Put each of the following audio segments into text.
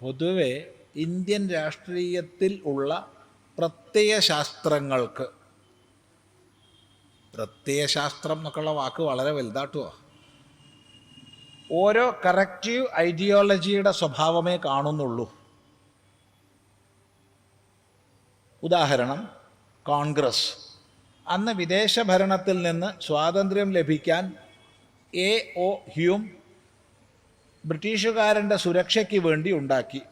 പൊതുവെ ഇന്ത്യൻ രാഷ്ട്രീയത്തിൽ ഉള്ള പ്രത്യയ ശാസ്ത്രങ്ങൾക്ക് പ്രത്യയശാസ്ത്രം എന്നൊക്കെയുള്ള വാക്ക് വളരെ വലുതാട്ടുമോ ഓരോ കറക്റ്റീവ് ഐഡിയോളജിയുടെ സ്വഭാവമേ കാണുന്നുള്ളൂ. ഉദാഹരണം കോൺഗ്രസ്. അന്ന് വിദേശ ഭരണത്തിൽ നിന്ന് സ്വാതന്ത്ര്യം ലഭിക്കാൻ എ ഒ ഹ്യൂം ബ്രിട്ടീഷുകാരന്റെ സുരക്ഷയ്ക്ക് വേണ്ടി ഉണ്ടാക്കി.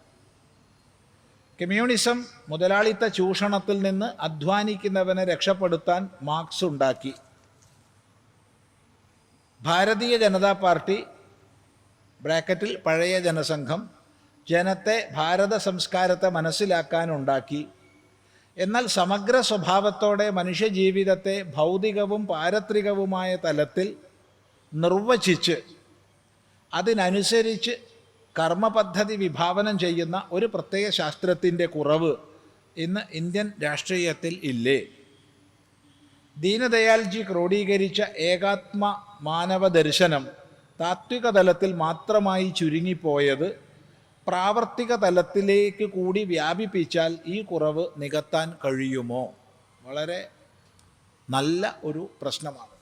കമ്മ്യൂണിസം മുതലാളിത്ത ചൂഷണത്തിൽ നിന്ന് അധ്വാനിക്കുന്നവനെ രക്ഷപ്പെടുത്താൻ മാർക്സ് ഉണ്ടാക്കി. ഭാരതീയ ജനതാ പാർട്ടി ബ്രാക്കറ്റിൽ പഴയ ജനസംഘം ജനത്തെ ഭാരത സംസ്കാരത്തെ മനസ്സിലാക്കാനുണ്ടാക്കി എന്നാൽ സമഗ്ര സ്വഭാവത്തോടെ മനുഷ്യജീവിതത്തെ ഭൗതികവും പാരത്രികവുമായ തലത്തിൽ നിർവചിച്ച് അതിനനുസരിച്ച് കർമ്മപദ്ധതി വിഭാവനം ചെയ്യുന്ന ഒരു പ്രത്യേക ശാസ്ത്രത്തിന്റെ കുറവ് ഇന്ന് ഇന്ത്യൻ രാഷ്ട്രീയത്തിൽ ഇല്ലേ? ദീനദയാൽജി ക്രോഡീകരിച്ച ഏകാത്മ മാനവ ദർശനം താത്വിക തലത്തിൽ മാത്രമായി ചുരുങ്ങിപ്പോയത് പ്രാവർത്തിക തലത്തിലേക്ക് കൂടി വ്യാപിപ്പിച്ചാൽ ഈ കുറവ് നികത്താൻ കഴിയുമോ? വളരെ നല്ല ഒരു പ്രശ്നമാണ്.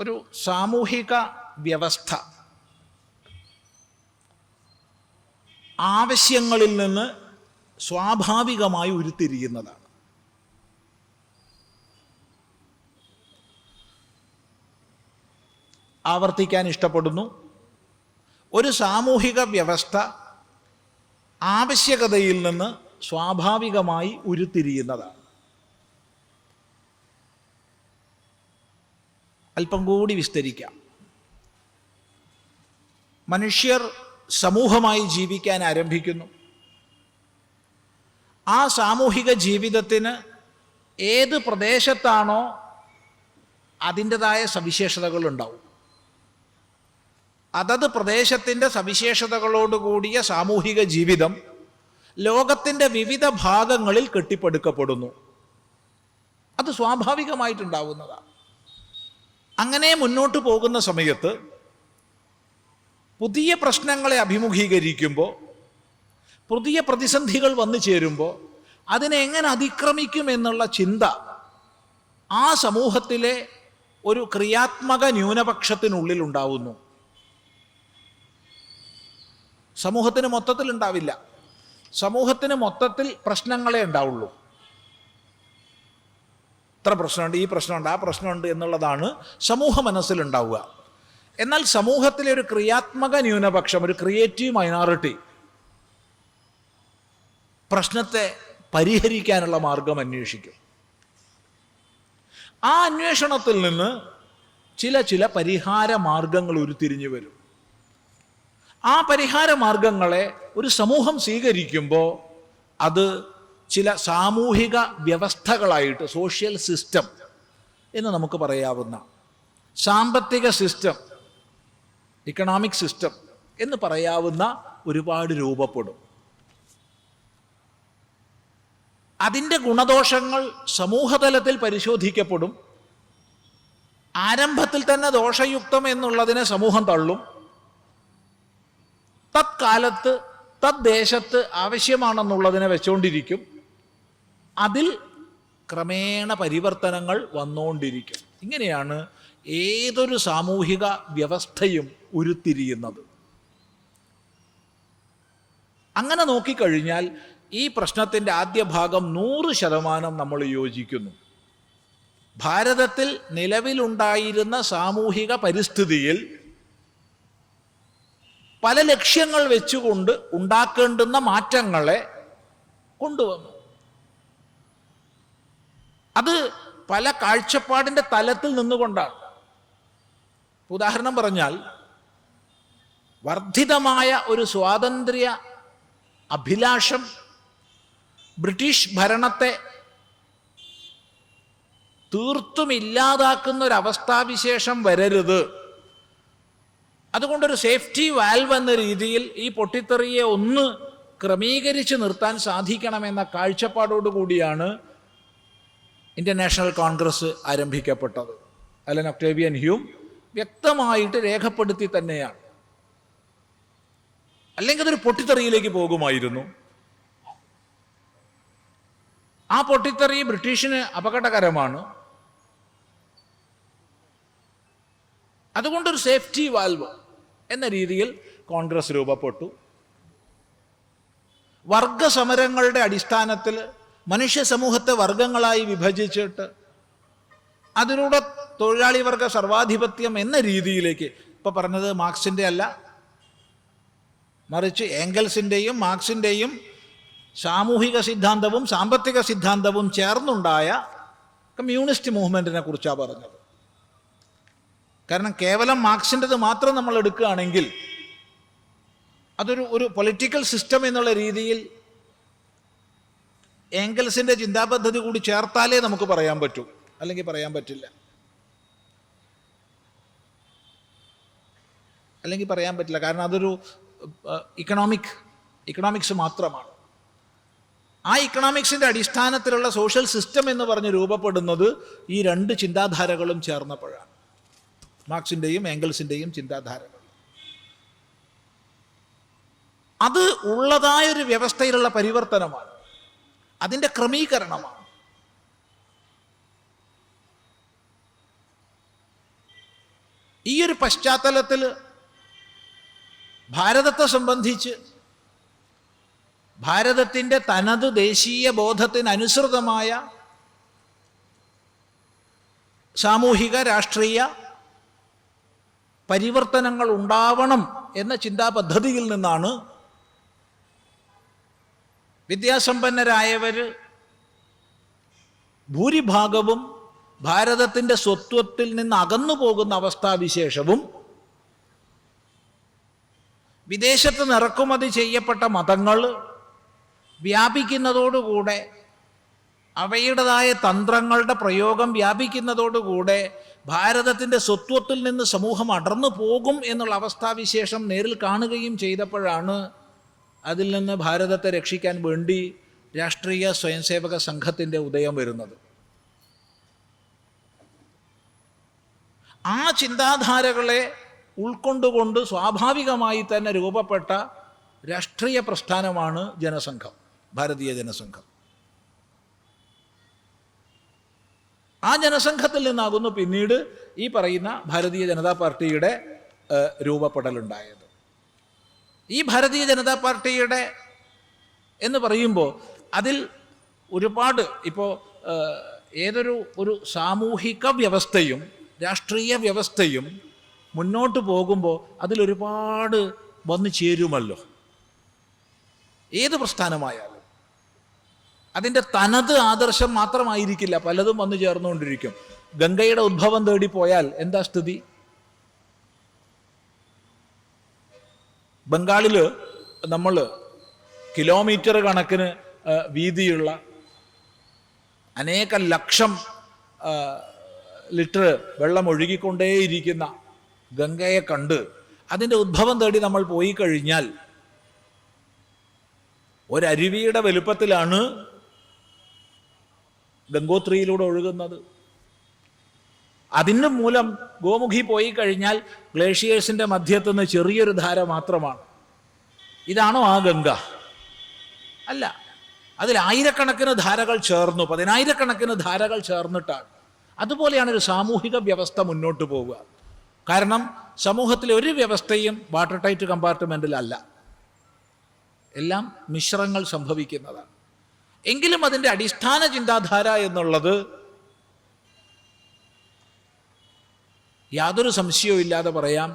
ഒരു സാമൂഹിക വ്യവസ്ഥ. ആവശ്യങ്ങളിൽ നിന്ന് സ്വാഭാവികമായി ഉരുത്തിരിയുന്നതാണ്. ആവർത്തിക്കാൻ ഇഷ്ടപ്പെടുന്നു. ഒരു സാമൂഹിക വ്യവസ്ഥ ആവശ്യകതയിൽ നിന്ന് സ്വാഭാവികമായി ഉരുത്തിരിയുന്നതാണ്. അല്പം കൂടി വിസ്തരിക്കാം. മനുഷ്യർ സമൂഹമായി ജീവിക്കാൻ ആരംഭിക്കുന്നു. ആ സാമൂഹിക ജീവിതത്തിന് ഏത് പ്രദേശത്താണോ അതിന്റെതായ സവിശേഷതകളുണ്ടാവും. അതത് പ്രദേശത്തിന്റെ സവിശേഷതകളോടുകൂടിയ സാമൂഹിക ജീവിതം ലോകത്തിന്റെ വിവിധ ഭാഗങ്ങളിൽ കെട്ടിപ്പടുക്കപ്പെടുന്നു. അത് സ്വാഭാവികമായിട്ടുണ്ടാവുന്നതാണ്. അങ്ങനെ മുന്നോട്ട് പോകുന്ന സമയത്ത് പുതിയ പ്രശ്നങ്ങളെ അഭിമുഖീകരിക്കുമ്പോൾ പുതിയ പ്രതിസന്ധികൾ വന്നു ചേരുമ്പോൾ അതിനെ എങ്ങനെ അതിക്രമിക്കും എന്നുള്ള ചിന്ത ആ സമൂഹത്തിലെ ഒരു ക്രിയാത്മക ന്യൂനപക്ഷത്തിനുള്ളിൽ ഉണ്ടാവുന്നു. സമൂഹത്തിന് മൊത്തത്തിൽ ഉണ്ടാവില്ല. സമൂഹത്തിന് മൊത്തത്തിൽ പ്രശ്നങ്ങളെ ഉണ്ടാവുള്ളൂ. ഇത്ര പ്രശ്നമുണ്ട് ഈ പ്രശ്നമുണ്ട് ആ പ്രശ്നമുണ്ട് എന്നുള്ളതാണ് സമൂഹ മനസ്സിലുണ്ടാവുക. എന്നാൽ സമൂഹത്തിലെ ഒരു ക്രിയാത്മക ന്യൂനപക്ഷം ഒരു ക്രിയേറ്റീവ് മൈനോറിറ്റി പ്രശ്നത്തെ പരിഹരിക്കാനുള്ള മാർഗം അന്വേഷിക്കും. ആ അന്വേഷണത്തിൽ നിന്ന് ചില ചില പരിഹാര മാർഗങ്ങൾ ഉരുത്തിരിഞ്ഞു വരും. ആ പരിഹാര മാർഗങ്ങളെ ഒരു സമൂഹം സ്വീകരിക്കുമ്പോൾ അത് ചില സാമൂഹിക വ്യവസ്ഥകളായിട്ട് സോഷ്യൽ സിസ്റ്റം എന്ന് നമുക്ക് പറയാവുന്ന സാമ്പത്തിക സിസ്റ്റം ഇക്കണോമിക് സിസ്റ്റം എന്ന് പറയാവുന്ന ഒരുപാട് രൂപപ്പെടും. അതിന്റെ ഗുണദോഷങ്ങൾ സമൂഹതലത്തിൽ പരിശോധിക്കപ്പെടും. ആരംഭത്തിൽ തന്നെ ദോഷയുക്തം എന്നുള്ളതിനെ സമൂഹം തള്ളും. തത്കാലത്ത് തദ്ദേശത്ത് ആവശ്യമാണെന്നുള്ളതിനെ വെച്ചുകൊണ്ടിരിക്കും അതിൽ ക്രമേണ പരിവർത്തനങ്ങൾ വന്നുകൊണ്ടിരിക്കും ഇങ്ങനെയാണ് ഏതൊരു സാമൂഹിക വ്യവസ്ഥയും ഉരുത്തിരിയുന്നത്. അങ്ങനെ നോക്കിക്കഴിഞ്ഞാൽ ഈ പ്രശ്നത്തിന്റെ ആദ്യ ഭാഗം നൂറ് ശതമാനം നമ്മൾ യോജിക്കുന്നു. ഭാരതത്തിൽ നിലവിലുണ്ടായിരുന്ന സാമൂഹിക പരിസ്ഥിതിയിൽ പല ലക്ഷ്യങ്ങൾ വെച്ചുകൊണ്ട് ഉണ്ടാക്കേണ്ടുന്ന മാറ്റങ്ങളെ കൊണ്ടുവന്നു. അത് പല കാഴ്ചപ്പാടിന്റെ തലത്തിൽ നിന്നുകൊണ്ടാണ്. ഉദാഹരണം പറഞ്ഞാൽ വർദ്ധിതമായ ഒരു സ്വാതന്ത്ര്യ അഭിലാഷം ബ്രിട്ടീഷ് ഭരണത്തെ തീർത്തും ഇല്ലാതാക്കുന്ന ഒരു അവസ്ഥാവിശേഷം വരരുത്. അതുകൊണ്ടൊരു സേഫ്റ്റി വാൽവ് എന്ന രീതിയിൽ ഈ പൊട്ടിത്തെറിയെ ഒന്ന് ക്രമീകരിച്ച് നിർത്താൻ സാധിക്കണമെന്ന കാഴ്ചപ്പാടോടുകൂടിയാണ് ഇന്ത്യൻ നാഷണൽ കോൺഗ്രസ് ആരംഭിക്കപ്പെട്ടത്. അലൻ ഒക്ടേവിയൻ ഹ്യൂം വ്യക്തമായിട്ട് രേഖപ്പെടുത്തി തന്നെയാണ്. അല്ലെങ്കിൽ അതൊരു പൊട്ടിത്തെറിയിലേക്ക് പോകുമായിരുന്നു. ആ പൊട്ടിത്തെറി ബ്രിട്ടീഷിന് അപകടകരമാണ്. അതുകൊണ്ടൊരു സേഫ്റ്റി വാൽവ് എന്ന രീതിയിൽ കോൺഗ്രസ് രൂപപ്പെട്ടു. വർഗസമരങ്ങളുടെ അടിസ്ഥാനത്തിൽ മനുഷ്യ സമൂഹത്തെ വർഗങ്ങളായി വിഭജിച്ചിട്ട് അതിലൂടെ തൊഴിലാളി വർഗ സർവാധിപത്യം എന്ന രീതിയിലേക്ക് ഇപ്പം പറഞ്ഞത് മാർക്സിന്റെ അല്ല മറിച്ച് ഏംഗൽസിന്റെയും മാർക്സിന്റെയും സാമൂഹിക സിദ്ധാന്തവും സാമ്പത്തിക സിദ്ധാന്തവും ചേർന്നുണ്ടായ കമ്മ്യൂണിസ്റ്റ് മൂവ്മെന്റിനെ കുറിച്ചാണ് പറഞ്ഞത്. കാരണം കേവലം മാർക്സിന്റെത് മാത്രം നമ്മൾ എടുക്കുകയാണെങ്കിൽ അതൊരു ഒരു പൊളിറ്റിക്കൽ സിസ്റ്റം എന്നുള്ള രീതിയിൽ ഏംഗൽസിന്റെ ചിന്താപദ്ധതി കൂടി ചേർത്താലേ നമുക്ക് പറയാൻ പറ്റൂ. അല്ലെങ്കിൽ പറയാൻ പറ്റില്ല. അല്ലെങ്കിൽ പറയാൻ പറ്റില്ല. കാരണം അതൊരു ഇക്കണോമിക് ഇക്കണോമിക്സ് മാത്രമാണ്. ആ ഇക്കണോമിക്സിന്റെ അടിസ്ഥാനത്തിലുള്ള സോഷ്യൽ സിസ്റ്റം എന്ന് പറഞ്ഞ് രൂപപ്പെടുന്നത് ഈ രണ്ട് ചിന്താധാരകളും ചേർന്നപ്പോഴാണ്. മാർക്സിന്റെയും ഏംഗൽസിന്റെയും ചിന്താധാരകൾ. അത് ഉള്ളതായൊരു വ്യവസ്ഥയിലുള്ള പരിവർത്തനമാണ്. അതിന്റെ ക്രമീകരണമാണ്. ഈ ഒരു പശ്ചാത്തലത്തിൽ ഭാരതത്തെ സംബന്ധിച്ച് ഭാരതത്തിന്റെ തനത് ദേശീയ ബോധത്തിനനുസൃതമായ സാമൂഹിക രാഷ്ട്രീയ പരിവർത്തനങ്ങൾ ഉണ്ടാവണം എന്ന ചിന്താപദ്ധതിയിൽ നിന്നാണ് വിദ്യാസമ്പന്നരായവർ ഭൂരിഭാഗവും ഭാരതത്തിന്റെ സ്വത്വത്തിൽ നിന്ന് അകന്നു പോകുന്ന അവസ്ഥാവിശേഷവും വിദേശത്ത് നിറക്കുമതി ചെയ്യപ്പെട്ട മതങ്ങൾ വ്യാപിക്കുന്നതോടുകൂടെ അവയുടേതായ തന്ത്രങ്ങളുടെ പ്രയോഗം വ്യാപിക്കുന്നതോടുകൂടെ ഭാരതത്തിന്റെ സ്വത്വത്തിൽ നിന്ന് സമൂഹം അടർന്നു പോകും എന്നുള്ള അവസ്ഥാവിശേഷം നേരിൽ കാണുകയും ചെയ്തപ്പോഴാണ് അതിൽ നിന്ന് ഭാരതത്തെ രക്ഷിക്കാൻ വേണ്ടി രാഷ്ട്രീയ സ്വയംസേവക സംഘത്തിന്റെ ഉദയം വരുന്നത്. ആ ചിന്താധാരകളെ ഉൾക്കൊണ്ടുകൊണ്ട് സ്വാഭാവികമായി തന്നെ രൂപപ്പെട്ട രാഷ്ട്രീയ പ്രസ്ഥാനമാണ് ജനസംഘം ഭാരതീയ ജനസംഘം. ആ ജനസംഘത്തിൽ നിന്നാകുന്നു പിന്നീട് ഈ പറയുന്ന ഭാരതീയ ജനതാ പാർട്ടിയുടെ രൂപപ്പെടലുണ്ടായത്. ഈ ഭാരതീയ ജനതാ പാർട്ടിയുടെ എന്ന് പറയുമ്പോൾ അതിൽ ഒരുപാട് ഇപ്പോൾ ഏതൊരു ഒരു സാമൂഹിക വ്യവസ്ഥയും രാഷ്ട്രീയ വ്യവസ്ഥയും മുന്നോട്ട് പോകുമ്പോൾ അതിലൊരുപാട് വന്നു ചേരുമല്ലോ. ഏത് പ്രസ്ഥാനമായാലും. അതിന്റെ തനത് ആദർശം മാത്രമായിരിക്കില്ല പലതും വന്നു ചേർന്നുകൊണ്ടിരിക്കും. ഗംഗയുടെ ഉദ്ഭവം തേടി പോയാൽ എന്താ സ്ഥിതി? ബംഗാളിൽ നമ്മൾ കിലോമീറ്റർ കണക്കിന് വീതിയുള്ള അനേക ലക്ഷം ലിറ്റർ വെള്ളം ഒഴുകിക്കൊണ്ടേയിരിക്കുന്ന ഗംഗയെ കണ്ട് അതിന്റെ ഉദ്ഭവം തേടി നമ്മൾ പോയി കഴിഞ്ഞാൽ ഒരരുവിയുടെ വലുപ്പത്തിലാണ് ഗംഗോത്രിയിലൂടെ ഒഴുകുന്നത്. അതിന് മൂലം ഗോമുഖി പോയി കഴിഞ്ഞാൽ ഗ്ലേഷ്യേഴ്സിന്റെ മധ്യത്തുനിന്ന് ചെറിയൊരു ധാര മാത്രമാണ്. ഇതാണോ ആ ഗംഗ? അല്ല. അതിൽ ആയിരക്കണക്കിന് ധാരകൾ ചേർന്നു പതിനായിരക്കണക്കിന് ധാരകൾ ചേർന്നിട്ടാണ്. അതുപോലെയാണ് ഒരു സാമൂഹിക വ്യവസ്ഥ മുന്നോട്ട് പോവുക. കാരണം സമൂഹത്തിലെ ഒരു വ്യവസ്ഥയും വാട്ടർ ടൈറ്റ് കമ്പാർട്ട്മെന്റിലല്ല എല്ലാം മിശ്രങ്ങൾ സംഭവിക്കുന്നതാണ്. എങ്കിലും അതിന്റെ അടിസ്ഥാന ചിന്താധാര എന്നുള്ളത് യാതൊരു സംശയവും ഇല്ലാതെ പറയാം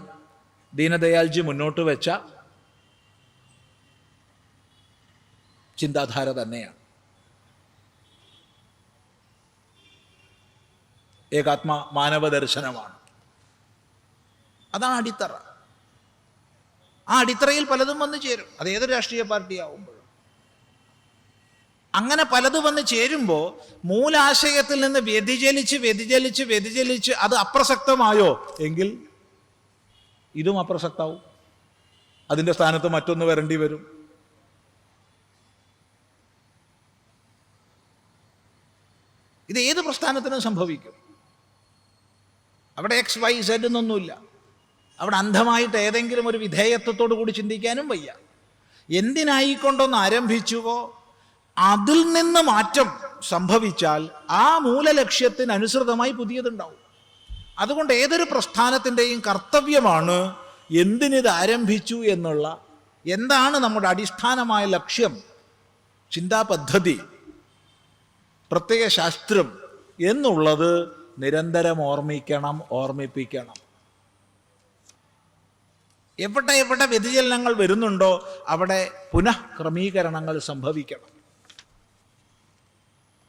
ദീനദയാൽജി മുന്നോട്ട് വെച്ച ചിന്താധാര തന്നെയാണ്. ഏകാത്മ മാനവ ദർശനമാണ് അതാണ് അടിത്തറ. ആ അടിത്തറയിൽ പലതും വന്നു ചേരും. അത് ഏതൊരു രാഷ്ട്രീയ പാർട്ടി ആവുമ്പോഴും അങ്ങനെ പലത് വന്ന് ചേരുമ്പോൾ മൂലാശയത്തിൽ നിന്ന് വ്യതിചലിച്ച് വ്യതിചലിച്ച് വ്യതിചലിച്ച് അത് അപ്രസക്തമായോ? എങ്കിൽ ഇതും അപ്രസക്താവും. അതിന്റെ സ്ഥാനത്ത് മറ്റൊന്ന് വരേണ്ടി വരും. ഇത് ഏത് പ്രസ്ഥാനത്തിനും സംഭവിക്കും. അവിടെ എക്സ് വൈ സെഡ് എന്നൊന്നുമില്ല. അവിടെ അന്ധമായിട്ട് ഏതെങ്കിലും ഒരു വിധേയത്വത്തോടു കൂടി ചിന്തിക്കാനും വയ്യ. എന്തിനായിക്കൊണ്ടൊന്ന് ആരംഭിച്ചുവോ? അതിൽ നിന്ന് മാറ്റം സംഭവിച്ചാൽ ആ മൂലലക്ഷ്യത്തിനനുസൃതമായി പുതിയതുണ്ടാവും. അതുകൊണ്ട് ഏതൊരു പ്രസ്ഥാനത്തിന്റെയും കർത്തവ്യമാണ് എന്തിനിത് ആരംഭിച്ചു എന്നുള്ള എന്താണ് നമ്മുടെ അടിസ്ഥാനമായ ലക്ഷ്യം ചിന്താ പദ്ധതി പ്രത്യേക ശാസ്ത്രം എന്നുള്ളത് നിരന്തരം ഓർമ്മിക്കണം ഓർമ്മിപ്പിക്കണം. എവിടെ എവിടെ വ്യതിചലനങ്ങൾ വരുന്നുണ്ടോ അവിടെ പുനഃക്രമീകരണങ്ങൾ സംഭവിക്കണം.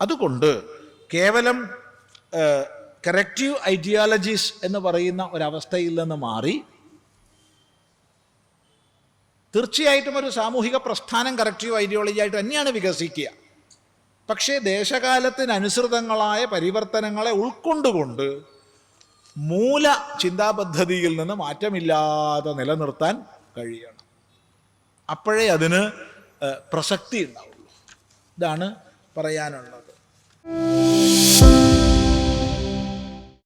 അതുകൊണ്ട് കേവലം കറക്റ്റീവ് ഐഡിയോളജീസ് എന്ന് പറയുന്ന ഒരവസ്ഥയിൽ നിന്ന് മാറി തീർച്ചയായിട്ടും ഒരു സാമൂഹിക പ്രസ്ഥാനം കറക്റ്റീവ് ഐഡിയോളജി ആയിട്ട് തന്നെയാണ് വികസിക്കുക. പക്ഷേ ദേശകാലത്തിനനുസൃതങ്ങളായ പരിവർത്തനങ്ങളെ ഉൾക്കൊണ്ടുകൊണ്ട് മൂല ചിന്താപദ്ധതിയിൽ നിന്ന് മാറ്റമില്ലാതെ നിലനിർത്താൻ കഴിയണം. അപ്പോഴേ അതിന് പ്രസക്തി ഉണ്ടാവുള്ളൂ. ഇതാണ് പറയാനുള്ളത്. you